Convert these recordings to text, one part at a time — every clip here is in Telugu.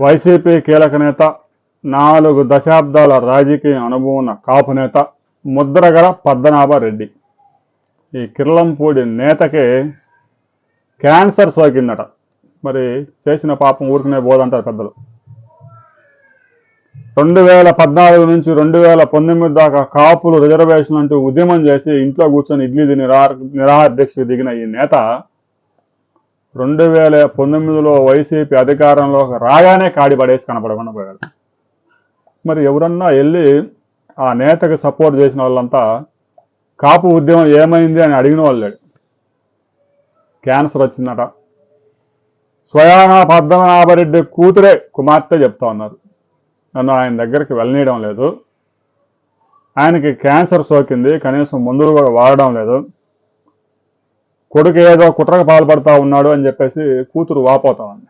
వైసీపీ కీలక నేత నాలుగు దశాబ్దాల రాజకీయ అనుభవం ఉన్న కాపు నేత ముద్రగడ పద్మనాభరెడ్డి. ఈ కిర్లంపూడి నేతకి క్యాన్సర్ సోకిందట. మరి చేసిన పాపం ఊరికనే పోదంటారు పెద్దలు. రెండు వేల పద్నాలుగు నుంచి రెండు వేల పంతొమ్మిది దాకా కాపులు రిజర్వేషన్ అంటూ ఉద్యమం చేసి ఇంట్లో కూర్చొని ఇడ్లీ తిని నిరాహార నిరాహార దీక్షకు దిగిన ఈ నేత రెండు వేల పంతొమ్మిదిలో వైసీపీ అధికారంలోకి రాగానే కాడి పడేసి కనపడకుండా పోయాడు. మరి ఎవరన్నా వెళ్ళి ఆ నేతకి సపోర్ట్ చేసిన వాళ్ళంతా కాపు ఉద్యమం ఏమైంది అని అడిగిన వాళ్ళు. క్యాన్సర్ వచ్చిందట. స్వయానా పద్మనాభరెడ్డి కూతురే కుమార్తె చెప్తా ఉన్నారు. నన్ను ఆయన దగ్గరికి వెళ్ళనీయడం లేదు. ఆయనకి క్యాన్సర్ సోకింది కనీసం మందులు కూడా వాడడం లేదు. కొడుకు ఏదో కుట్రకు పాల్పడతా ఉన్నాడు అని చెప్పేసి కూతురు వాపోతా ఉంది.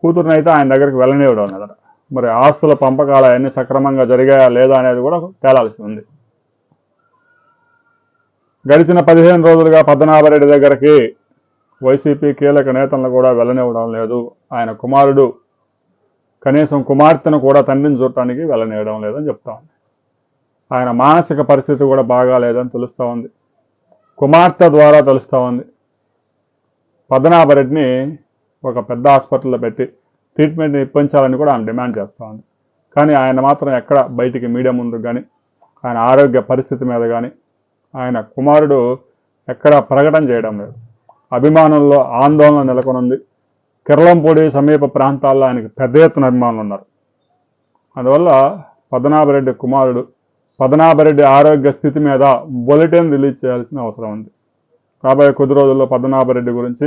కూతురుని అయితే ఆయన దగ్గరికి వెళ్ళనివ్వడం లేదట మరి ఆస్తుల పంపకాలు అవన్నీ సక్రమంగా జరిగాయా లేదా అనేది కూడా తేలాల్సి ఉంది. గడిచిన పదిహేను రోజులుగా పద్మనాభరెడ్డి దగ్గరికి వైసీపీ కీలక నేతలను కూడా వెళ్ళనివ్వడం లేదు. ఆయన కుమారుడు కనీసం కుమార్తెను కూడా తండ్రిని చూడటానికి వెళ్ళనివ్వడం లేదని చెప్తా ఉంది. ఆయన మానసిక పరిస్థితి కూడా బాగాలేదని తెలుస్తూ ఉంది. కుమార్తె ద్వారా తెలుస్తూ ఉంది. పద్మనాభరెడ్డిని ఒక పెద్ద హాస్పిటల్లో పెట్టి ట్రీట్మెంట్ ఇప్పించాలని కూడా ఆయన డిమాండ్ చేస్తూ ఉంది. కానీ ఆయన మాత్రం ఎక్కడ బయటికి మీడియా ముందు కానీ ఆయన ఆరోగ్య పరిస్థితి మీద కానీ ఆయన కుమారుడు ఎక్కడ ప్రకటన చేయడం లేదు. అభిమానుల్లో ఆందోళన నెలకొనుంది. కిరళంపూడి సమీప ప్రాంతాల్లో ఆయనకి పెద్ద ఎత్తున అభిమానులు ఉన్నారు. అందువల్ల పద్మనాభరెడ్డి కుమారుడు పద్మనాభరెడ్డి ఆరోగ్య స్థితి మీద బులెటిన్ రిలీజ్ చేయాల్సిన అవసరం ఉంది. రాబోయే కొద్ది రోజుల్లో పద్మనాభరెడ్డి గురించి